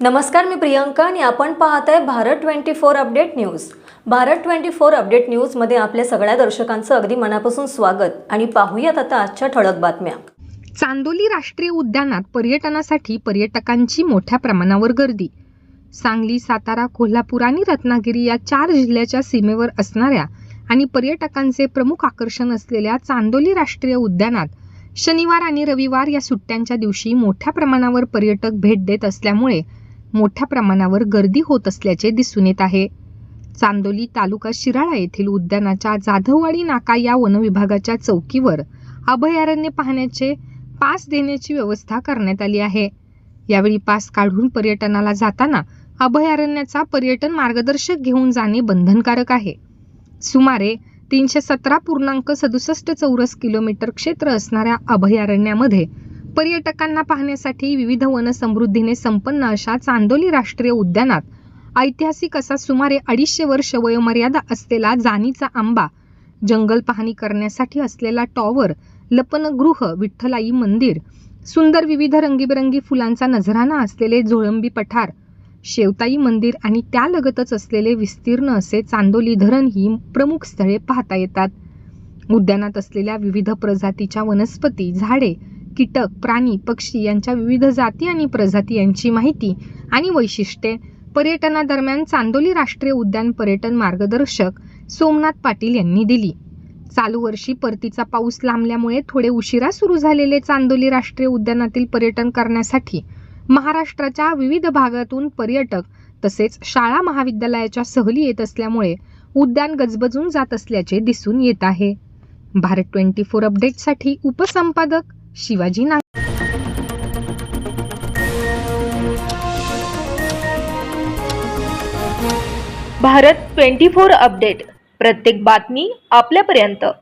नमस्कार मी प्रियंका आणि आपण पाहत आहे Bharat twenty four update news. Bharat twenty four update न्यूजमध्ये आपल्या सगळ्या दर्शकांचं अगदी मनापासून स्वागत आणि पाहूयात आता आजच्या ठळक बातम्या. चांदोली राष्ट्रीय उद्यानात पर्यटनासाठी पर्यटकांची मोठ्या प्रमाणावर गर्दी. सांगली सातारा कोल्हापूर आणि रत्नागिरी या चार जिल्ह्याच्या सीमेवर असणाऱ्या आणि पर्यटकांचे प्रमुख आकर्षण असलेल्या चांदोली राष्ट्रीय उद्यानात शनिवार आणि रविवार या सुट्ट्यांच्या दिवशी मोठ्या प्रमाणावर पर्यटक भेट देत असल्यामुळे मोठ्या प्रमाणावर गर्दी होत असल्याचे दिसून येत आहे. चांदोली तालुका शिराळा येथील उद्यानाच्या जाधववाडी नाका या वनविभागाच्या चौकीवर अभयारण्य पाहण्याचे पास देण्याची व्यवस्था करण्यात आली आहे. यावेळी पास काढून पर्यटनाला जाताना अभयारण्याचा पर्यटन मार्गदर्शक घेऊन जाणे बंधनकारक आहे. सुमारे तीनशे सतरा पूर्णांक सदुसष्ट चौरस किलोमीटर क्षेत्र असणाऱ्या अभयारण्यामध्ये पर्यटकांना पाहण्यासाठी विविध वनसमृद्धीने संपन्न अशा चांदोली राष्ट्रीय उद्यानात. ऐतिहासिक असा सुमारे अडीचशे वर्ष वयोमर्यादा असलेला जानीचा आंबा जंगल पाहणी करण्यासाठी असलेला टॉवर लपनगृह विठ्ठलाई मंदिर सुंदर विविध रंगीबेरंगी फुलांचा नजराणा असलेले झोळंबी पठार शेवताई मंदिर आणि त्यालगतच असलेले विस्तीर्ण असे चांदोली धरण ही प्रमुख स्थळे पाहता येतात. उद्यानात असलेल्या विविध प्रजातीच्या वनस्पती झाडे कीटक प्राणी पक्षी यांच्या विविध जाती आणि प्रजाती यांची माहिती आणि वैशिष्ट्ये. पर्यटनादरम्यान चांदोली राष्ट्रीय उद्यान पर्यटन मार्गदर्शक सोमनाथ पाटील यांनी दिली. चालू वर्षी परतीचा पाऊस लांबल्यामुळे थोडे उशिरा सुरू झालेले चांदोली राष्ट्रीय उद्यानातील पर्यटन करण्यासाठी महाराष्ट्राच्या विविध भागातून पर्यटक तसेच शाळा महाविद्यालयाच्या सहली येत असल्यामुळे उद्यान गजबजून जात असल्याचे दिसून येत आहे. भारत ट्वेंटी फोर अपडेटसाठी उपसंपादक शिवाजी नाग भारत ट्वेंटी फोर अपडेट. प्रत्येक बातमी आपल्यापर्यंत.